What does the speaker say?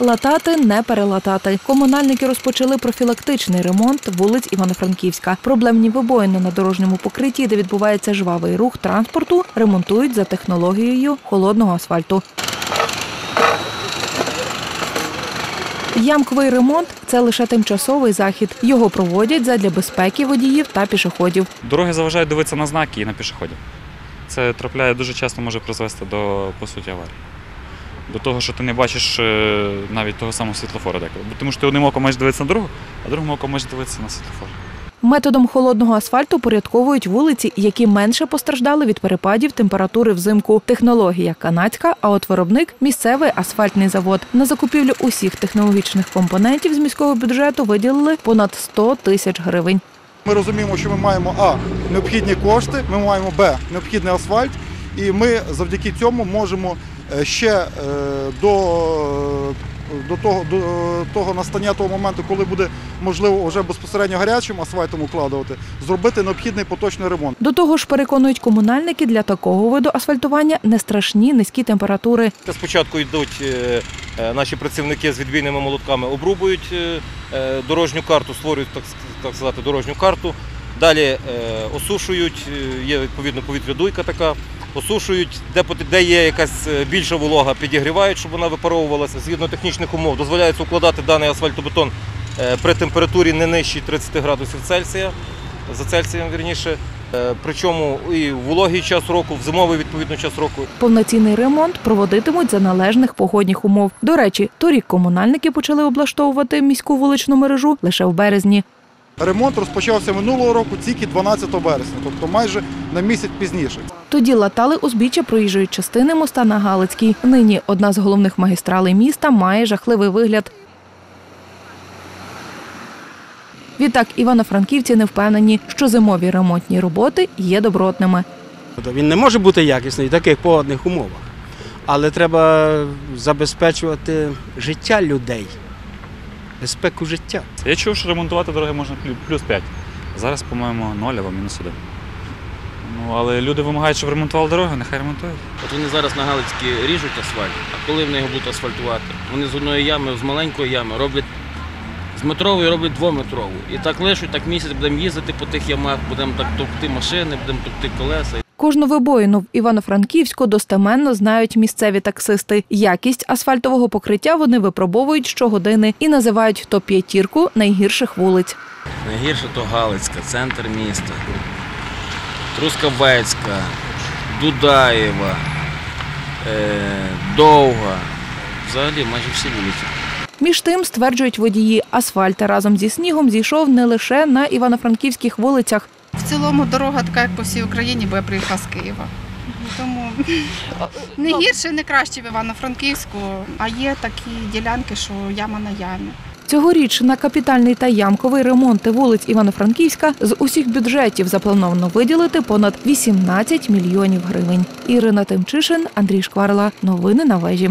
Латати не перелатати. Комунальники розпочали профілактичний ремонт вулиць Івано-Франківська. Проблемні вибоїни на дорожньому покритті, де відбувається жвавий рух транспорту, ремонтують за технологією холодного асфальту. Ямковий ремонт це лише тимчасовий захід. Його проводять задля безпеки водіїв та пішоходів. Дороги заважають дивитися на знаки і на пішоходів. Це трапляє дуже часто може призвести до по суті аварії. До того, що ти не бачиш е, навіть того самого світлофора деколи. Бо Тому що ти одним оком можеш дивитися на дорогу, а другим оком можеш дивитися на світлофор. Методом холодного асфальту порядковують вулиці, які менше постраждали від перепадів температури взимку. Технологія канадська, а от виробник місцевий асфальтний завод. На закупівлю усіх технологічних компонентів з міського бюджету виділили понад 100 тисяч гривень. Ми розуміємо, що ми маємо а необхідні кошти, ми маємо б необхідний асфальт, і ми завдяки цьому можемо ще е, до, до, того, до того настання того моменту, коли буде можливо вже безпосередньо гарячим асфальтом укладувати, зробити необхідний поточний ремонт. До того ж, переконують комунальники для такого виду асфальтування не страшні низькі температури. Спочатку йдуть е, е, наші працівники з відбійними молотками, обрубують е, е, дорожню карту, створюють так, так сказати дорожню карту. Далі е, осушують, е, є відповідно повітрядуйка така, осушують, де, де є якась е, більша волога, підігрівають, щоб вона випаровувалася. Згідно технічних умов дозволяється укладати даний асфальтобетон е, при температурі не нижчій 30 градусів Цельсія, за Цельсієм вірніше. Е, Причому і в вологий час року, в зимовий відповідно час року Повноцінний ремонт проводитимуть за належних погодних умов. До речі, торік комунальники почали облаштовувати міську вуличну мережу лише в березні. Ремонт розпочався минулого року тільки 12 березня, тобто майже на місяць пізніше. Тоді латали узбіччя проїжджої частини моста на Галицькій. Нині одна з головних магістралей міста має жахливий вигляд. Відтак івано-франківці не впевнені, що зимові ремонтні роботи є добротними. Він не може бути якісний в таких погодних умовах. Але треба забезпечувати життя людей, безпеку життя. Я чув, що ремонтувати дороги можна плюс 5. Зараз, по-моєму, 0 або мінус 1. Ну, але люди вимагають, щоб ремонтували дороги, нехай ремонтують. От вони зараз на Галицькій ріжуть асфальт, а коли вони його будуть асфальтувати? Вони з одної ями, з маленької ями роблять з метрової роблять двометрову. І так лишуть, так місяць будемо їздити по тих ямах, будемо так товкти машини, будемо товкти колеса. Кожну вибоїну в Івано-Франківську достеменно знають місцеві таксисти. Якість асфальтового покриття вони випробовують щогодини і називають топ-п'ятірку найгірших вулиць. Найгірше то Галицька, центр міста, Трускавецька, Дудаєва, е, Довга. Взагалі майже всі вулиці. Між тим, стверджують водії, асфальт разом зі снігом зійшов не лише на івано-франківських вулицях. В цілому дорога така, як по всій Україні, бо я приїхала з Києва. Тому не гірше, не краще в Івано-Франківську, а є такі ділянки, що яма на ямі. Цьогоріч на капітальний та ямковий ремонти вулиць Івано-Франківська з усіх бюджетів заплановано виділити понад 18 мільйонів гривень. Ірина Тимчишин, Андрій Шкварла. Новини на вежі.